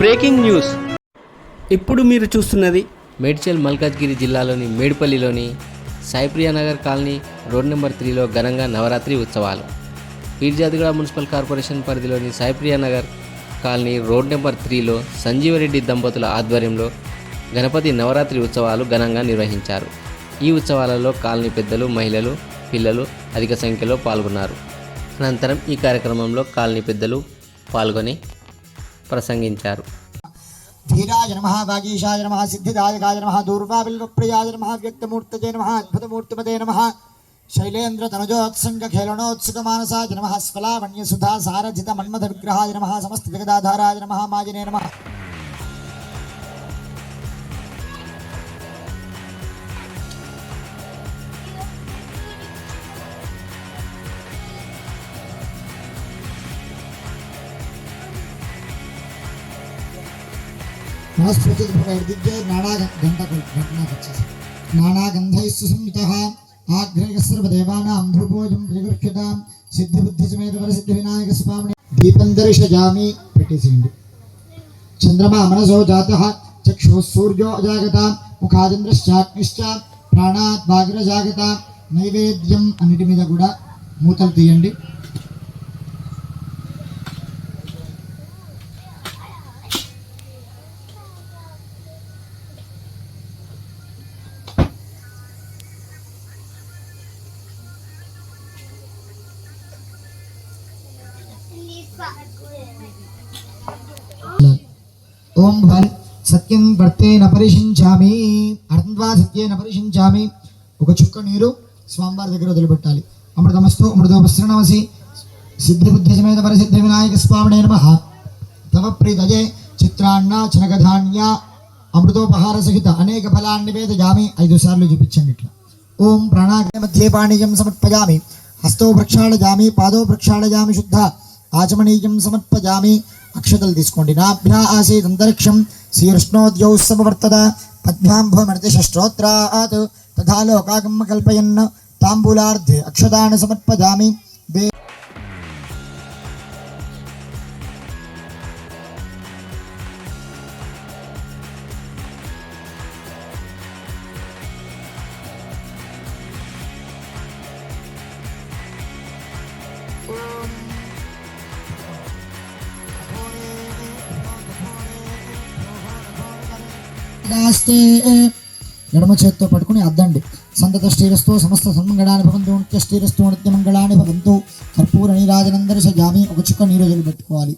Breaking news. ఇప్పుడు మీరు చూస్తున్నది మేడ్చల్ మల్కాజ్గిరి జిల్లాలోని మేడిపల్లిలోని Saipriya Nagar colony road number త్రీలో ఘనంగా నవరాత్రి ఉత్సవాలు. పీర్జాదిగూడ మున్సిపల్ కార్పొరేషన్ పరిధిలోని Saipriya Nagar colony road number త్రీలో సంజీవరెడ్డి దంపతుల ఆధ్వర్యంలో గణపతి నవరాత్రి ఉత్సవాలు ఘనంగా నిర్వహించారు. ఈ ఉత్సవాలలో కాలనీ పెద్దలు మహిళలు పిల్లలు అధిక సంఖ్యలో పాల్గొన్నారు. అనంతరం ఈ కార్యక్రమంలో కాలనీ పెద్దలు పాల్గొని ప్రసంగించారు. ధీరాయ నమ వాగీశాయ నమ సిద్ధిదాయకాయ నమ దూర్వాబిల్వప్రియాయ నమ వ్యక్తమూర్తజే నమ అద్భుతమూర్తిమదే నమ శైలేంద్ర తనుజోత్సంగ ఖేళనోత్సుక మానసాయ నమ స్ఫలావణ్యసుధా సారథిత మన్మథ విగ్రహాయ నమ సమస్త జగదాధారాయ నమ మాజినే నమ. మనస్ఫూర్తిర్దిగ్గే నానాగంధకు ఘటనకు వచ్చేసి నానాగంధైः సుసంయుతः ఆగ్రహ సర్వదేవానాం ధ్రువోజం ప్రగృహ్యతాం సిద్ధిబుద్ధి సమేత వరసిద్ధి వినాయక స్వామిని దీపం దర్శయామి పెట్టేసేయండి చంద్రమా మనసో జాత చక్షు సూర్యో అజాగత ముఖాచంద్రశ్చాగ్నిశ్చ ప్రాణాత్ వాగ్రజాగత నైవేద్యం అన్నిటి మీద కూడా మూతలు తీయండి ఓం భన్ సత్యం వర్తేన పరిశించామి. అర్థంద్వా సత్యేన పరిశించామి. ఒక చుక్క నీరు స్వామివారి దగ్గర వదిలిపెట్టాలి. అమృతమస్తు అమృతోపశ్రణమసి సిద్ధిబుద్ధి సమేత పరిసిద్ధి వినాయక స్వామినే నమ. తవ ప్రీతజే చిత్రాన్న చనగధాన్య అమృతోపహార సహిత అనేక ఫలాన్ని నివేదయామి. ఐదు సార్లు చూపించండి ఇట్లా. ఓం ప్రాణాగ్ని మధ్యే పాణీయం సమర్పయామి హస్తో ప్రక్షాళయామి పాదో ప్రక్షాళయామి శుద్ధ. ఆచమనీయం సమర్పజామి అక్షతలు తీసుకోండి నాభ్యా ఆసీత్ అంతరిక్షం శీర్ష్ణోద్యౌ సమవర్తద పద్భ్యాం షష్ట్రోత్రాత్ తథా లోకాగమ్మ కల్పయన్ తాంబూలార్ధే అక్షతాన్ని సమర్పయామి దే నాస్తే ఎడమ చేత్తో పట్టుకుని అద్దండి. సంతత శ్రీరస్తో సమస్త సన్మంగళాన్ని భవంతు నిత్య శ్రీరస్తో నిత్య మంగళాన్ని భవంతు. కర్పూర నీరాజనందరి సజామి ఒక చుక్క నీరు పెట్టుకోవాలి.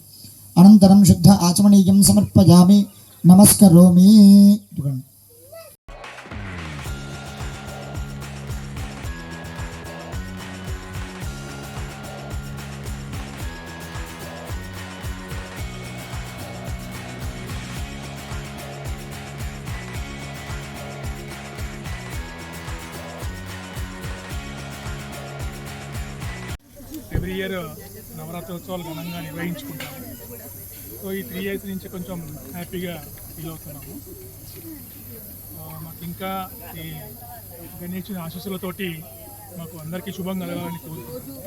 అనంతరం శుద్ధ ఆచమనీయం సమర్పజామి. నమస్కరోమి. ఎవ్రీ ఇయర్ నవరాత్రి ఉత్సవాలు ఘనంగా నిర్వహించుకుంటాము. సో ఈ త్రీ ఇయర్స్ నుంచి కొంచెం హ్యాపీగా ఫీల్ అవుతున్నాము. మాకు ఇంకా ఈ గణేష్ ఆశీస్సులతోటి మాకు అందరికీ శుభం కలగాలని కోరుకుంటున్నాను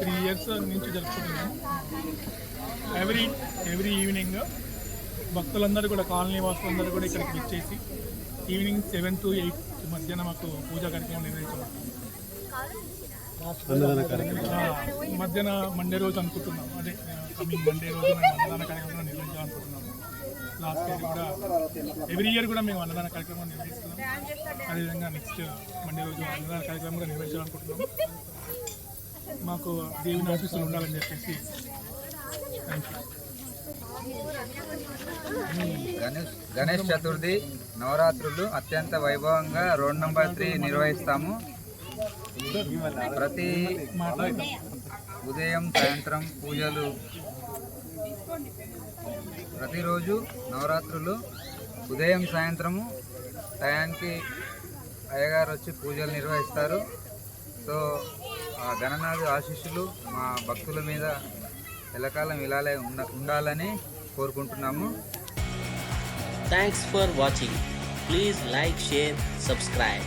త్రీ ఇయర్స్ నుంచి జరుపుకుంటున్నాము. ఎవ్రీ ఎవ్రీ ఈవినింగ్ భక్తులందరూ కూడా కాలనీ వాసులందరూ కూడా ఇక్కడికి వచ్చేసి ఈవినింగ్ సెవెన్ టు ఎయిట్ మధ్యాహ్నం మాకు పూజా కార్యక్రమం నిర్వహించబడుతుంది. ఆ, మధ్యాహ్న మండే రోజు అనుకుంటున్నాం. అదే కమింగ్ మండే రోజు మేము అన్నదాన కార్యక్రమం నిర్వహించాలనుకుంటున్నాము లాస్ట్ ఇయర్ కూడా ఎవ్రీ ఇయర్ కూడా మేము అన్నదాన కార్యక్రమం నిర్వహిస్తున్నాం. అదేవిధంగా నెక్స్ట్ మండే రోజు అన్నదాన కార్యక్రమం కూడా నిర్వహించాలనుకుంటున్నాము మాకు దేవుని ఆశీస్సులు ఉండాలని చెప్పేసి థ్యాంక్ యూ గణేష్ గణేష్ చతుర్థి నవరాత్రులు అత్యంత వైభవంగా రోడ్ నెంబర్ త్రీ నిర్వహిస్తాము. ప్రతి ఉదయం సాయంత్రం పూజలు ప్రతిరోజు నవరాత్రులు ఉదయం సాయంత్రము టయానికి అయ్యగారు వచ్చి పూజలు నిర్వహిస్తారు. సో ఆ గణనాథు ఆశీస్సులు మా భక్తుల మీద ఎల్లకాలం ఇలాలే ఉండాలని కోరుకుంటున్నాము. Thanks for watching please like share subscribe